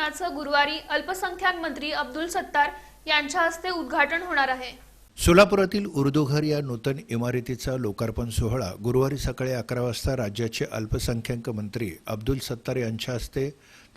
भवनाचं गुरुवारी अल्पसंख्याक मंत्री अब्दुल सत्तार यांच्या हस्ते उद्घाटन होणार आहे. सोलापुरातील उर्दूघर या नूतन इमारतीचा लोकार्पण सोहळा गुरुवारी सकाळी अकरा वाजता राज्याचे अल्पसंख्याक मंत्री अब्दुल सत्तार यांच्या हस्ते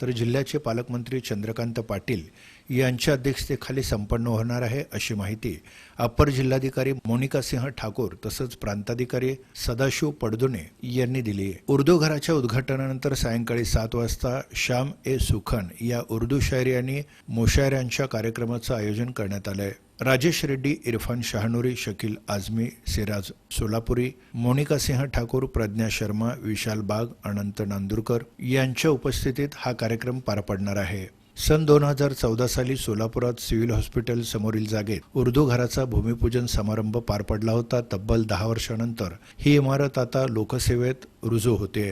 तर जिल्ह्याचे पालकमंत्री चंद्रकांत पाटील यांच्या अध्यक्षतेखाली संपन्न होणार आहे अशी माहिती अप्पर जिल्हाधिकारी मोनिका सिंह ठाकूर तसंच प्रांताधिकारी सदाशिव पडदुने यांनी दिली. उर्दू घराच्या उद्घाटनानंतर सायंकाळी सात वाजता श्याम ए सुखन या उर्दू शायरी आणि मुशायऱ्यांच्या कार्यक्रमाचं आयोजन करण्यात आलं आहे राजेश रेड्डी इरफान शहानुरी शकील आझमी सिराज सोलापुरी मोनिका सिंह ठाकूर प्रज्ञा शर्मा विशाल बाग अनंत नांदुरकर यांच्या उपस्थितीत हा कार्यक्रम पार पडणार आहे. सन दोन हजार चौदा साली सोलापुरात सिव्हिल हॉस्पिटल समोरील जागेत उर्दू घराचा भूमिपूजन समारंभ पार पडला होता. तब्बल दहा वर्षानंतर ही इमारत आता लोकसेवेत रुजू होते.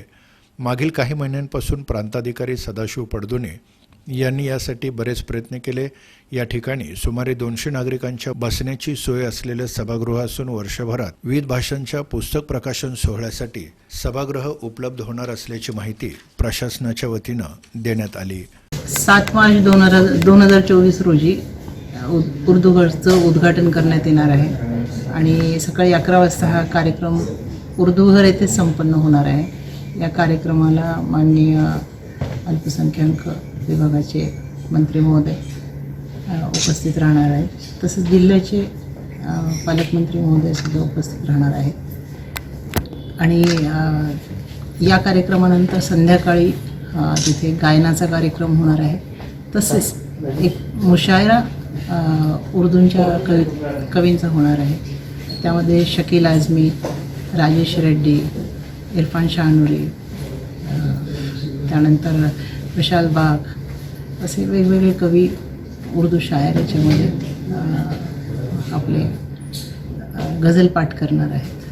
मागील काही महिन्यांपासून प्रांताधिकारी सदाशिव पडदुने यांनी यासाठी बरेच प्रयत्न केले. या ठिकाणी सुमारे दोनशे नागरिकांच्या बसण्याची सोय असलेलं सभागृह असून वर्षभरात विविध भाषांच्या पुस्तक प्रकाशन सोहळ्यासाठी सभागृह उपलब्ध होणार असल्याची माहिती प्रशासनाच्या वतीनं देण्यात आली. सात मार्च दोन हजार दोन हजार चोवीस रोजी उर्दूघरचं उद्घाटन करण्यात येणार आहे. आणि सकाळी अकरा वाजता हा कार्यक्रम उर्दूघर येथे संपन्न होणार आहे. या कार्यक्रमाला माननीय अल्पसंख्याक विभागाचे मंत्री महोदय उपस्थित राहणार आहेत. तसंच जिल्ह्याचे पालकमंत्री महोदयसुद्धा उपस्थित राहणार आहेत. आणि या कार्यक्रमानंतर संध्याकाळी तिथे गायनाचा कार्यक्रम होणार आहे. तसेच एक मुशायरा उर्दूंच्या कवी कवींचा होणार आहे. त्यामध्ये शकील आझमी राजेश रेड्डी इरफान शहानुरी त्यानंतर विशाल बाग असे वेगवेगळे कवी उर्दू शायर याच्यामध्ये आपले गझल पाठ करणार आहेत.